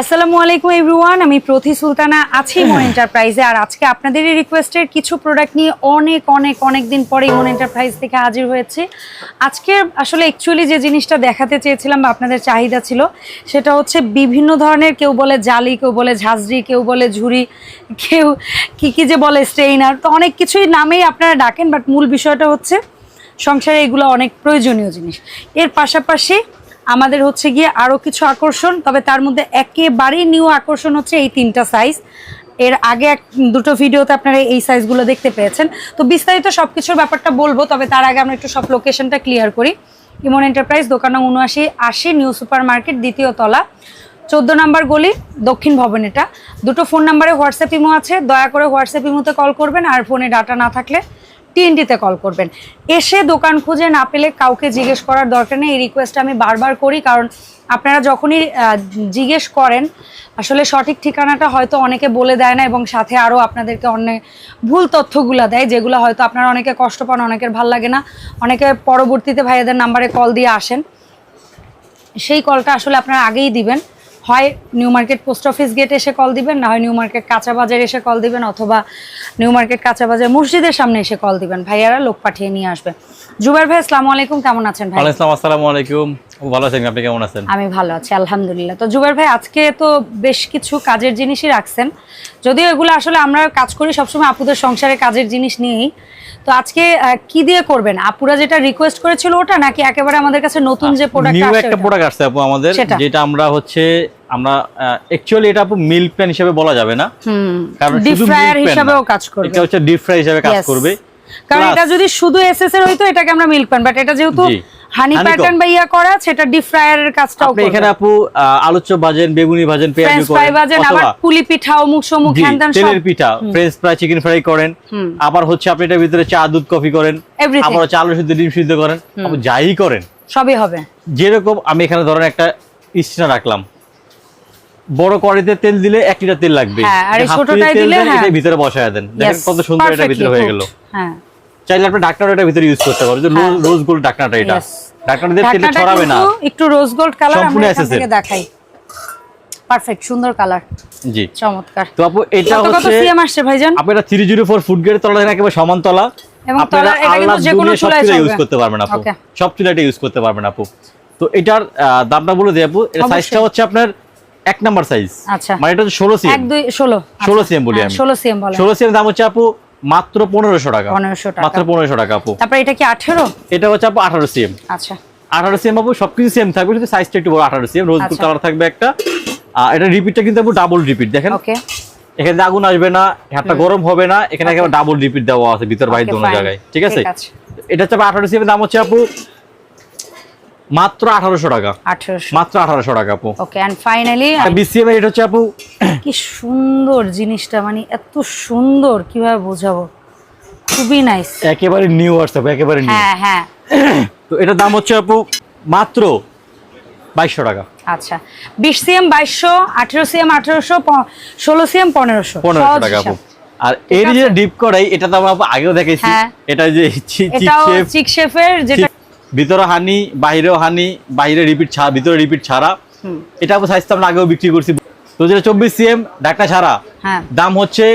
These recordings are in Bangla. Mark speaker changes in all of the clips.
Speaker 1: আসসালামু আলাইকুম এভরিওয়ান আমি প্রতি সুলতানা আছি ইমন এন্টারপ্রাইজে আর আজকে আপনাদের এই রিকোয়েস্টের কিছু প্রোডাক্ট নিয়ে অনেক অনেক অনেক দিন পরে ইমন এন্টারপ্রাইজ থেকে হাজির হয়েছে। আজকে আসলে অ্যাকচুয়ালি যে জিনিসটা দেখাতে চেয়েছিলাম বা আপনাদের চাহিদা ছিল সেটা হচ্ছে বিভিন্ন ধরনের কেউ বলে জালি কেউ বলে ঝাঁঝরি কেউ বলে ঝুড়ি কেউ কি কি যে বলে স্টেইনার তো অনেক কিছুই নামেই আপনারা ডাকেন বাট মূল বিষয়টা হচ্ছে সংসারে এগুলো অনেক প্রয়োজনীয় জিনিস। এর পাশাপাশি আমাদের হচ্ছে গিয়ে আরও কিছু আকর্ষণ, তবে তার মধ্যে একেবারেই নিউ আকর্ষণ হচ্ছে এই তিনটা সাইজ এর আগে এক, দুটো ভিডিওতে আপনারা এই সাইজগুলো দেখতে পেয়েছেন। তো বিস্তারিত সব কিছুর ব্যাপারটা বলব, তবে তার আগে আমরা একটু সব লোকেশনটা ক্লিয়ার করি। ইমন এন্টারপ্রাইজ দোকান উনআশি, আশি নিউ সুপার মার্কেট দ্বিতীয় তলা। চোদ্দ নাম্বার গলি, দক্ষিণ ভবন এটা। দুটো ফোন নাম্বারে হোয়াটসঅ্যাপ ইমো আছে। দয়া করে হোয়াটসঅ্যাপ ইমোতে কল করবেন, আর ফোনে ডাটা না থাকলে টিএনটিতে কল করবেন। এসে দোকান খুঁজে না পেলে কাউকে জিজ্ঞেস করার দরকার নেই। এই রিকোয়েস্ট আমি বারবার করি, কারণ আপনারা যখনই জিজ্ঞেস করেন, আসলে সঠিক ঠিকানাটা হয়তো অনেকে বলে দেয় না এবং সাথে আরও আপনাদেরকে অনেক ভুল তথ্যগুলো দেয়, যেগুলো হয়তো আপনারা অনেকে কষ্ট পান, অনেকের ভালো লাগে না। অনেকে পরবর্তীতে ভাইয়াদের নাম্বারে কল দিয়ে আসেন। সেই কলটা আসলে আপনারা আগেই দিবেন। হয় new market post office gate এসে কল দিবেন, না হয় নিউ মার্কেট কাঁচা বাজার এসে কল দিবেন অথবা নিউ মার্কেট কাঁচা বাজার মসজিদের সামনে এসে কল দিবেন। ভাইয়ারা লোক পাঠিয়ে নিয়ে আসবে। জুবাইর ভাই, আসসালামু আলাইকুম। কেমন আছেন ভাই?
Speaker 2: আসসালামু আলাইকুম। ভালো আছেন আপনি কেমন আছেন?
Speaker 1: আমি ভালো আছি আলহামদুলিল্লাহ। তো জুবাইর ভাই আজকে তো বেশ কিছু কাজের জিনিসই রাখছেন। যদিও এগুলো আসলে আমরা কাজ করি সবসময় আপুদের সংসারে কাজের জিনিস নিয়েই। তো আজকে কি দিয়ে করবেন? আপুরা যেটা রিকোয়েস্ট করেছিল ওটা নাকি একেবারে আমাদের কাছে নতুন যে প্রোডাক্ট
Speaker 2: নিউ একটা প্রোডাক্ট আসছে আপু আমাদের যেটা আমরা হচ্ছে আমরা অ্যাকচুয়ালি এটা আপু মিল্ক প্যান হিসেবে বলা যাবে না। কারণ
Speaker 1: ডিপ ফ্রায়ার হিসাবেও কাজ করবে।
Speaker 2: এটা হচ্ছে ডিপ ফ্রাই হিসেবে কাজ করবে।
Speaker 1: কারণ এটা যদি শুধু এসএস এর হইতো এটাকে আমরা মিল্ক পান বাট এটা যেহেতু। হানি প্যাটার্ন করা সেটা ডিপ ফ্রায়ারের কাজটাও
Speaker 2: আপনি এখানে আপু ভাজেন বেগুনি ভাজেন পেঁয়াজি
Speaker 1: ফ্রাই বাজেন আবার পুলি পিঠা অমুক সমুক
Speaker 2: জি,
Speaker 1: হ্যান ত্যান সব।
Speaker 2: তেলের পিঠা ফ্রেঞ্চ ফ্রাই চিকেন ফ্রাই করেন। আবার হচ্ছে আপনি এটার ভিতরে চা দুধ কফি করেন। আবার হচ্ছে আলু সিদ্ধ ডিম সিদ্ধ করেন। যাই করেন।
Speaker 1: সবই হবে।
Speaker 2: যেরকম আমি এখানে ধরেন একটা স্টিনা রাখলাম। বড় কড়াইতে তেল দিলে এক লিটার তেল লাগবে।
Speaker 1: হ্যাঁ, হ্যাঁ।
Speaker 2: ভিতরে বসায় দেন। দেখেন কত সুন্দর এটা ভিতরে হয়ে। গেল।
Speaker 1: হ্যাঁ।
Speaker 2: চাইলে আপনি ডাক্তার এটা ভিতরে ইউজ করতে পারবেন যে। রোজ ডাকনাটা এটা।
Speaker 1: Yes.
Speaker 2: তেলে ছড়াবে না।
Speaker 1: একটু রোজ গোল্ড কালার আমরা দেখাই। পারফেক্ট সুন্দর কালার
Speaker 2: জি।
Speaker 1: চমৎকার।
Speaker 2: তো আপু এটা
Speaker 1: কত কত সিএম আসছে ভাইজান?
Speaker 2: আপনারা থ্রি জিরো ফোর ফুড তলা একেবারে সমান তলা।
Speaker 1: এবং
Speaker 2: আপনারা
Speaker 1: তলার এটা কিন্তু যে কোনো
Speaker 2: সব
Speaker 1: চুলায়
Speaker 2: ইউজ করতে পারবেন আপু। সব চুলা ইউজ করতে পারবেন আপু। তো এটার দামটা বলে দিই আপু।
Speaker 1: অবশ্যই।
Speaker 2: সাইজটা হচ্ছে আপনার এক নাম্বার সাইজ
Speaker 1: আচ্ছা।
Speaker 2: মানে এটা হচ্ছে ষোলো
Speaker 1: এক
Speaker 2: সিএম
Speaker 1: দুই ষোলো।
Speaker 2: ষোলো সিএম বলি আমি।
Speaker 1: ষোলো সিএম বলে।
Speaker 2: ষোলো সিএম দাম হচ্ছে আপু মাত্র পনেরোশো টাকা।
Speaker 1: পনেরোশো টাকা।
Speaker 2: মাত্র পনেরোশো টাকা আপু।
Speaker 1: তারপর এটা কি আঠেরো?
Speaker 2: এটা হচ্ছে আপু আঠারো সিএম।
Speaker 1: আচ্ছা।
Speaker 2: আঠারো সিএম আপু সবকিছু সেম থাকবে শুধু সাইজটা একটু বড় আঠারো সিএম রোজ
Speaker 1: আচ্ছা।
Speaker 2: কালার থাকবে একটা। আর এটা রিপিটটা কিন্তু আপু ডাবল রিপিট দেখেন।
Speaker 1: ওকে
Speaker 2: এখানে আগুন আসবে না হাতটা গরম হবে না এখানে একেবারে ডাবল রিপিট দেওয়া আছে ভিতর বাইরে
Speaker 1: Okay,
Speaker 2: দোনো জায়গায় ঠিক আছে?
Speaker 1: ঠিক আছে।
Speaker 2: এটা হচ্ছে আঠারো সিএম দাম হচ্ছে আপু মাত্র আঠারোশো টাকা।
Speaker 1: আঠেরোশো।
Speaker 2: মাত্র আঠারোশো টাকা আপু।
Speaker 1: ওকে অ্যান্ড ফাইনালি
Speaker 2: বিসিএম এর এটা হচ্ছে আপু
Speaker 1: কি সুন্দর জিনিসটা মানে এত সুন্দর কীভাবে বোঝাবো? খুবই নাইস
Speaker 2: একেবারে নিউ হোয়াটসঅ্যাপ একেবারে নিউ
Speaker 1: হ্যাঁ হ্যাঁ।
Speaker 2: তো এটার দাম হচ্ছে আপু মাত্র বাইশশো টাকা।
Speaker 1: আচ্ছা। বিশ সিএম বাইশশো আঠেরো সিএম আঠেরোশো ষোলো সিএম পনেরোশো।
Speaker 2: পনেরোশো টাকা আপু। আর এর যে ডিপ করাই এটা তো আমরা আগেও দেখেছি।
Speaker 1: হ্যাঁ।
Speaker 2: এটা যে চিক শেফ
Speaker 1: চিক শেফের যেটা
Speaker 2: ভিতরে হানি বাইরেও হানি বাইরে রিপিট ছাড়া ভিতরে রিপিট ছাড়া। এটা সাইজটা আমরা আগেও বিক্রি করছি। তো যেটা চব্বিশ সিএম ঢাকনা ছাড়া
Speaker 1: হ্যাঁ।
Speaker 2: দাম হচ্ছে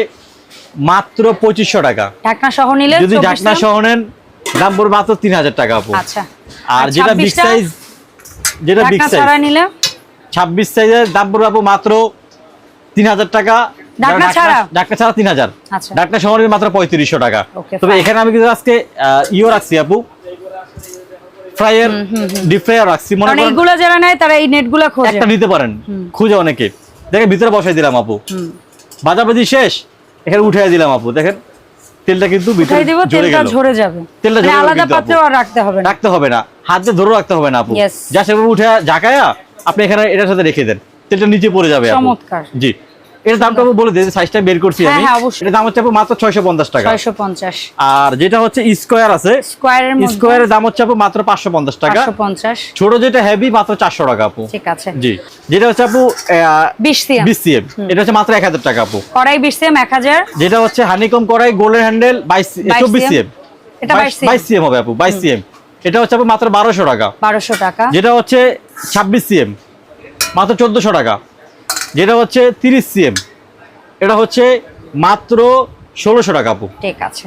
Speaker 2: মাত্র পঁচিশশো টাকা।
Speaker 1: ঢাকনা সহ নিলে
Speaker 2: যদি
Speaker 1: 24
Speaker 2: ঢাকনা সহ নেন দাম পড়বে মাত্র তিন হাজার টাকা আপু।
Speaker 1: আচ্ছা।
Speaker 2: আর যেটা বিগ সাইজ যেটা বিগ সাইজ
Speaker 1: ছাড়া নিলে?
Speaker 2: ছাব্বিশ সাইজের দাম পড়বে আপু মাত্র তিন হাজার টাকা।
Speaker 1: ঢাকনা ছাড়া?
Speaker 2: ঢাকনা ছাড়া তিন হাজার।
Speaker 1: আচ্ছা।
Speaker 2: ঢাকনা সহ মাত্র পঁয়ত্রিশশো টাকা। তবে এখানে আমি কিন্তু আজকে ইও রাখছি আপু। ফ্রাইয়ের ডিপ রাখছি মনে করেন
Speaker 1: যারা নেয় তারা এই নেটগুলো খোঁজে।
Speaker 2: একটা নিতে পারেন খুঁজে অনেকে। দেখেন ভিতরে বসাই দিলাম আপু। বাজাবাজি শেষ এখানে উঠে দিলাম আপু দেখেন। তেলটা কিন্তু ভিতরে গেল।
Speaker 1: ঝরে যাবে।
Speaker 2: তেলটা
Speaker 1: মানে
Speaker 2: ঝরে
Speaker 1: আলাদা
Speaker 2: কিন্তু
Speaker 1: পাত্রেও
Speaker 2: আপু।
Speaker 1: আর রাখতে হবে না।
Speaker 2: রাখতে হবে না। হাত ধরে রাখতে হবে না আপু। যা সেভাবে উঠে ঝাঁকায়া আপনি এখানে এটার সাথে রেখে দেন। তেলটা নিচে পড়ে যাবে আপু।
Speaker 1: চমৎকার।
Speaker 2: জি। এর দামটা বলে সাইজটা বের করছি
Speaker 1: হ্যাঁ,
Speaker 2: আমি।
Speaker 1: হ্যাঁ, অবশ্যই।
Speaker 2: এর দাম হচ্ছে মাত্র টাকা। আর যেটা হচ্ছে স্কোয়ার আছে
Speaker 1: স্কোয়ারের মধ্যে
Speaker 2: স্কোয়ারের দাম হচ্ছে মাত্র পাঁচশো পঞ্চাশ টাকা।
Speaker 1: পাঁচশো পঞ্চাশ।
Speaker 2: ছোট যেটা হেভি মাত্র চারশো টাকা আপু।
Speaker 1: ঠিক আছে।
Speaker 2: জি। যেটা হচ্ছে আপু
Speaker 1: বিশ সিএম।
Speaker 2: বিসিএম এটা হচ্ছে মাত্র এক হাজার টাকা আপু।
Speaker 1: কড়াই সিএম
Speaker 2: যেটা হচ্ছে হানিকম করাই গোল্ডেন হ্যান্ডেল বাইশ
Speaker 1: 22
Speaker 2: চব্বিশ
Speaker 1: cm
Speaker 2: সিএম।
Speaker 1: এটা 22 cm
Speaker 2: সিএম। হবে আপু সিএম। এটা হচ্ছে আপু মাত্র বারোশো টাকা।
Speaker 1: বারোশো টাকা।
Speaker 2: যেটা হচ্ছে ছাব্বিশ সিএম। মাত্র চোদ্দশো টাকা। যেটা হচ্ছে তিরিশ সিএম। এটা হচ্ছে মাত্র ষোলোশো টাকা আপু।
Speaker 1: ঠিক আছে।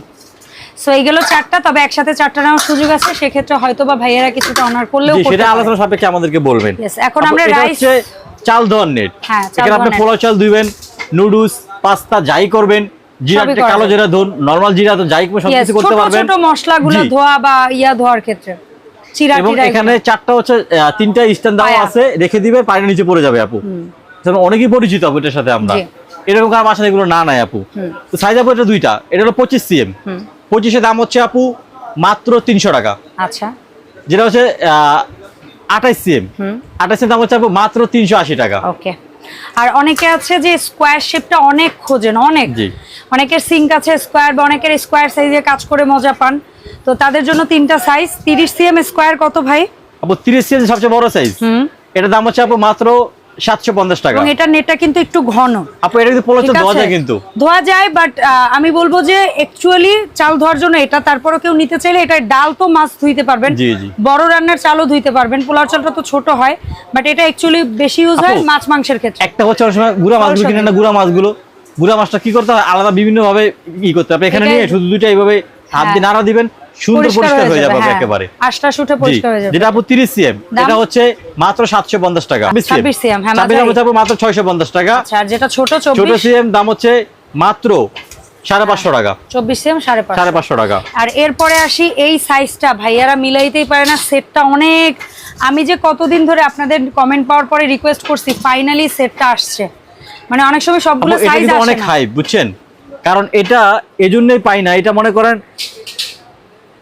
Speaker 1: সো এইগুলো চারটা তবে একসাথে চারটা নেওয়ার সুযোগ আছে। সেক্ষেত্রে হয়তো বা ভাইয়েরা কিছুটা অনার করলেও
Speaker 2: সেটা আলোচনা সাপেক্ষে আমাদেরকে বলবেন।
Speaker 1: এখন আমরা
Speaker 2: এটা চাল ধোয়ার নেট
Speaker 1: হ্যাঁ,
Speaker 2: এখানে আপনি পোলাও চাল ধুইবেন নুডলস পাস্তা যাই করবেন কালো জিরা ধুন নর্মাল জিরা ধুন যাই সব কিছু করতে পারবেন
Speaker 1: ছোট মশলাগুলো ধোয়া বা ইয়া ধোয়ার ক্ষেত্রে।
Speaker 2: এবং এখানে চারটা হচ্ছে তিনটা স্ট্যান্ড দেওয়া আছে রেখে দিবে পানির নিচে পড়ে যাবে আপু। যেমন অনেকেই পরিচিত আপু এটার সাথে আমরা। এরকম কার বাসায় এগুলো না নাই আপু। তো সাইজ আপু এটা দুইটা। এটা হলো পঁচিশ সিএম পঁচিশের দাম হচ্ছে আপু মাত্র তিনশো টাকা।
Speaker 1: আচ্ছা।
Speaker 2: যেটা হচ্ছে আঠাইশ সিএম আঠাইশ দাম হচ্ছে আপু মাত্র তিনশো আশি টাকা।
Speaker 1: ওকে। আর অনেকে আছে যে স্কোয়ার শেপটা অনেক খোঁজেন অনেক। অনেকের সিঙ্ক আছে স্কোয়ার বা অনেকের স্কোয়ার সাইজে কাজ করে মজা পান। তো তাদের জন্য তিনটা সাইজ তিরিশ সিএম স্কোয়ার কত ভাই?
Speaker 2: আপু তিরিশ সিএম সবচেয়ে বড় সাইজ এটার দাম হচ্ছে আপু মাত্র সাতশো পঞ্চাশ টাকা।
Speaker 1: এবং এটার নেটটা কিন্তু একটু ঘন।
Speaker 2: আপু এটা কিন্তু ধোয়া যায় কিন্তু।
Speaker 1: ধোয়া যায় বাট আমি বলব যে অ্যাকচুয়ালি চাল ধোয়ার জন্য এটা তারপরও কেউ নিতে চাইলে এটা ডাল তো মাছ ধুইতে পারবেন। বড় রান্নার চালও ধুইতে পারবেন পোলাও চালটা তো ছোট হয় বাট এটা অ্যাকচুয়ালি বেশি ইউজ হয় মাছ মাংসের ক্ষেত্রে।
Speaker 2: একটা হচ্ছে অনেক সময় গুড়া মাছগুলো কিনে না। গুড়া মাছগুলো গুড়া মাছটা কি করতে হয়? আলাদা বিভিন্ন ভাবে ই করতে হবে এখানে নিয়ে শুধু দুইটা এইভাবে হাত দিয়ে নাড়া দিবেন সুন্দর পরিষ্কার হয়ে যাবে
Speaker 1: হ্যাঁ।
Speaker 2: একেবারে।
Speaker 1: আশটা শুটে পরিষ্কার হয়ে যাবে।
Speaker 2: যেটা আপু তিরিশ সিএম এটা হচ্ছে মাত্র সাতশো পঞ্চাশ টাকা।
Speaker 1: 26 CM, হ্যাঁ,
Speaker 2: মাত্র টাকা।
Speaker 1: আচ্ছা আর যেটা ছোট
Speaker 2: ছোট সিএম দাম হচ্ছে মাত্র সাড়ে পাঁচশো টাকা।
Speaker 1: চব্বিশ সাড়ে
Speaker 2: সাড়ে পাঁচশো টাকা।
Speaker 1: আর এরপরে আসি এই সাইজটা। ভাইয়ারা মিলাইতেই পারে না সেটটা অনেক। আমি যে কতদিন ধরে আপনাদের কমেন্ট পাওয়ার পরে রিকোয়েস্ট করছি ফাইনালি সেটটা আসছে। মানে অনেক সময় সবগুলো সাইজ
Speaker 2: অনেক হাই বুঝছেন? কারণ এটা এজন্যই পাই না এটা মনে করেন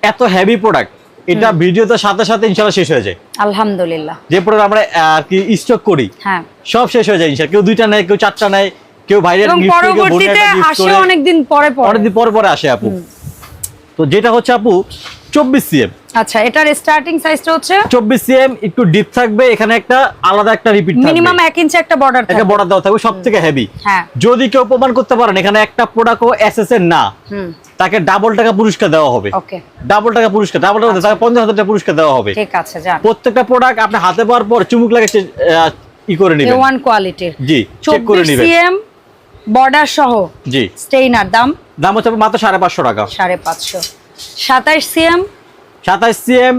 Speaker 2: এত হেভি প্রোডাক্ট এটা ভিডিওতে সাথে সাথে ইনশাল্লাহ শেষ হয়ে যায়।
Speaker 1: আলহামদুলিল্লাহ।
Speaker 2: যে প্রোডাক্ট আমরা আর কি স্টক করি
Speaker 1: হ্যাঁ।
Speaker 2: সব শেষ হয়ে যায় ইনশাল্লাহ। কেউ দুইটা নেয় কেউ চারটা নেয় কেউ ভাইরাল গিফট কেউ বোনের
Speaker 1: আসে
Speaker 2: করে।
Speaker 1: অনেকদিন পরে পরে।
Speaker 2: অনেকদিন পরে পরে আসে আপু। তো যেটা হচ্ছে আপু চব্বিশ সিএম
Speaker 1: আচ্ছা এটার স্টার্টিং সাইজটা হচ্ছে?
Speaker 2: চব্বিশ সিএম একটু ডিপ থাকবে এখানে একটা আলাদা একটা রিপিট
Speaker 1: মিনিমাম
Speaker 2: থাকবে
Speaker 1: এক ইঞ্চি একটা বর্ডার
Speaker 2: একটা বর্ডার দেওয়া থাকবে সব থেকে হেভি
Speaker 1: হ্যাঁ।
Speaker 2: যদি কেউ প্রমাণ করতে পারেন এখানে একটা প্রোডাক্টও এসএস এর না
Speaker 1: হুম।
Speaker 2: তাকে ডাবল টাকা পুরস্কার দেওয়া হবে।
Speaker 1: ওকে
Speaker 2: ডাবল টাকা পুরস্কার ডাবল টাকা তাকে পঞ্চাশ হাজার টাকা পুরস্কার দেওয়া হবে।
Speaker 1: ঠিক আছে যান।
Speaker 2: প্রত্যেকটা প্রোডাক্ট আপনি হাতে পাওয়ার পর চুমুক লাগে ই করে নেবেন।
Speaker 1: ওয়ান কোয়ালিটির
Speaker 2: জি চেক করে নেবেন।
Speaker 1: সিএম বর্ডার সহ।
Speaker 2: জি।
Speaker 1: স্টেইনার দাম?
Speaker 2: দাম হচ্ছে মাত্র সাড়ে পাঁচশো টাকা।
Speaker 1: সাড়ে পাঁচশো। সাতাইশ সিএম
Speaker 2: সাতাইশ সিএম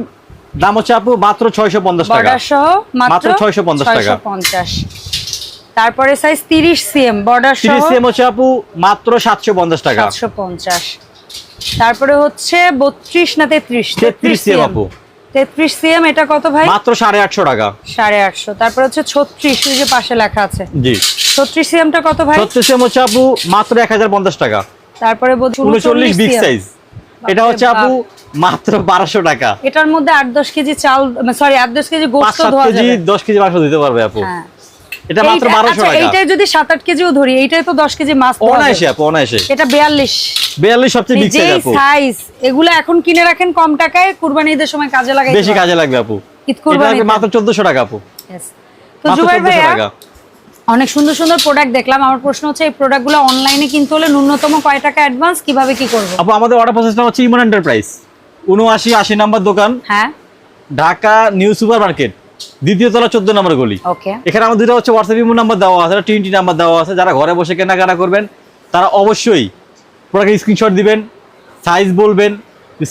Speaker 2: দাম হচ্ছে আপু মাত্র ছয়শো পঞ্চাশ টাকা।
Speaker 1: সহ মাত্র
Speaker 2: মাত্র 650 টাকা।
Speaker 1: 650 তারপরে সাইজ তিরিশ সিএম বর্ডার সহ
Speaker 2: তিরিশ সিএম হচ্ছে আপু মাত্র সাতশো পঞ্চাশ টাকা।
Speaker 1: সাতশো পঞ্চাশ। তারপরে হচ্ছে বত্রিশ না তেত্রিশ?
Speaker 2: 33 CM আপু।
Speaker 1: তেত্রিশ সিএম এটা কত ভাই?
Speaker 2: মাত্র সাড়ে আটশো টাকা।
Speaker 1: সাড়ে আটশো। তারপরে হচ্ছে ছত্রিশ ওই যে পাশে লেখা আছে।
Speaker 2: জি।
Speaker 1: ছত্রিশ সিএমটা কত ভাই?
Speaker 2: ছত্রিশ সিএম হচ্ছে আপু মাত্র এক হাজার পঞ্চাশ টাকা।
Speaker 1: তারপরে
Speaker 2: উনচল্লিশ বিগ সাইজ এটা হচ্ছে আপু মাত্র বারোশো টাকা।
Speaker 1: এটার মধ্যে আট দশ কেজি চাল সরি আট দশ কেজি ধোয়া যাবে।
Speaker 2: দশ কেজি মাংস দিতে পারবে আপু।
Speaker 1: হ্যাঁ।
Speaker 2: এটা মাত্র
Speaker 1: আচ্ছা,
Speaker 2: টাকা।
Speaker 1: এইটাই যদি সাত আট কেজিও ধরি এইটাই তো দশ কেজি মাছ ধোয়া
Speaker 2: অনায়াসে আপু অনায়াসে।
Speaker 1: এটা
Speaker 2: সবচেয়ে বিগ সাইজ আপু।
Speaker 1: সাইজ এগুলো এখন কিনে রাখেন কম টাকায় কুরবানি ঈদের সময় কাজে লাগাই
Speaker 2: বেশি কাজে লাগবে আপু।
Speaker 1: ঈদ
Speaker 2: এটা
Speaker 1: কুরবানি
Speaker 2: মাত্র চোদ্দশো টাকা আপু।
Speaker 1: তো জুবাইর ভাইয়া অনেক সুন্দর সুন্দর প্রোডাক্ট দেখলাম। আমার প্রশ্ন হচ্ছে এই প্রোডাক্টগুলো অনলাইনে কিনতে হলে ন্যূনতম কয় টাকা অ্যাডভান্স কীভাবে কি করব?
Speaker 2: আপু আমাদের অর্ডার প্রসেসটা হচ্ছে ইমন এন্টারপ্রাইজ উনআশি আশি নাম্বার দোকান।
Speaker 1: হ্যাঁ।
Speaker 2: ঢাকা নিউ সুপার মার্কেট দ্বিতীয় তলা চোদ্দ নম্বর গলি।
Speaker 1: ওকে
Speaker 2: এখানে আমাদের দুটো হচ্ছে হোয়াটসঅ্যাপ ইমো নাম্বার দেওয়া আছে টিএনটি নাম্বার দেওয়া আছে। যারা ঘরে বসে কেনাকাটা করবেন তারা অবশ্যই প্রোডাক্টের স্ক্রিনশট দিবেন সাইজ বলবেন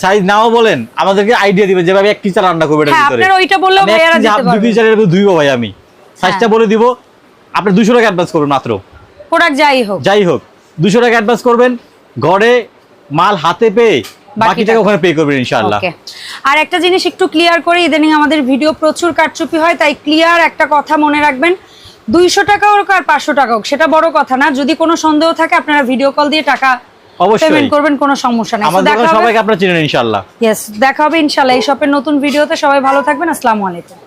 Speaker 2: সাইজ নাও বলেন আমাদেরকে আইডিয়া দিবেন যেভাবে এক কিচা রান্না করবেন এর
Speaker 1: হ্যাঁ
Speaker 2: ভিতরে।
Speaker 1: আপনারা ওইটা বললেও
Speaker 2: আমি এক
Speaker 1: ভাইয়ারা দিতে
Speaker 2: দুই
Speaker 1: পারবে।
Speaker 2: ধুইবো ভাই আমি। সাইজটা
Speaker 1: হ্যাঁ।
Speaker 2: বলে দিব আপনি দুশো টাকা অ্যাডভান্স করবেন মাত্র।
Speaker 1: প্রোডাক্ট যাই হোক।
Speaker 2: যাই হোক দুশো টাকা অ্যাডভান্স করবেন ঘরে মাল হাতে পেয়ে
Speaker 1: বাকি
Speaker 2: টাকা
Speaker 1: টাকা।
Speaker 2: ওখানে পে করবেন ইনশাআল্লাহ।
Speaker 1: আর একটা জিনিস একটু ক্লিয়ার করে ইদানিং আমাদের ভিডিও প্রচুর কারচুপি হয় তাই ক্লিয়ার একটা কথা মনে রাখবেন। দুইশো টাকা হোক আর পাঁচশো টাকা হোক সেটা বড় কথা না। যদি কোনো সন্দেহ থাকে আপনারা ভিডিও কল দিয়ে টাকা। পেমেন্ট করবেন কোনো সমস্যা নেই।
Speaker 2: সবাইকে আপনারা চিনেন ইনশাআল্লাহ।
Speaker 1: ইয়েস দেখা হবে ইনশাল্লাহ এই শপের নতুন ভিডিওতে সবাই ভালো থাকবেন। আসসালামু আলাইকুম।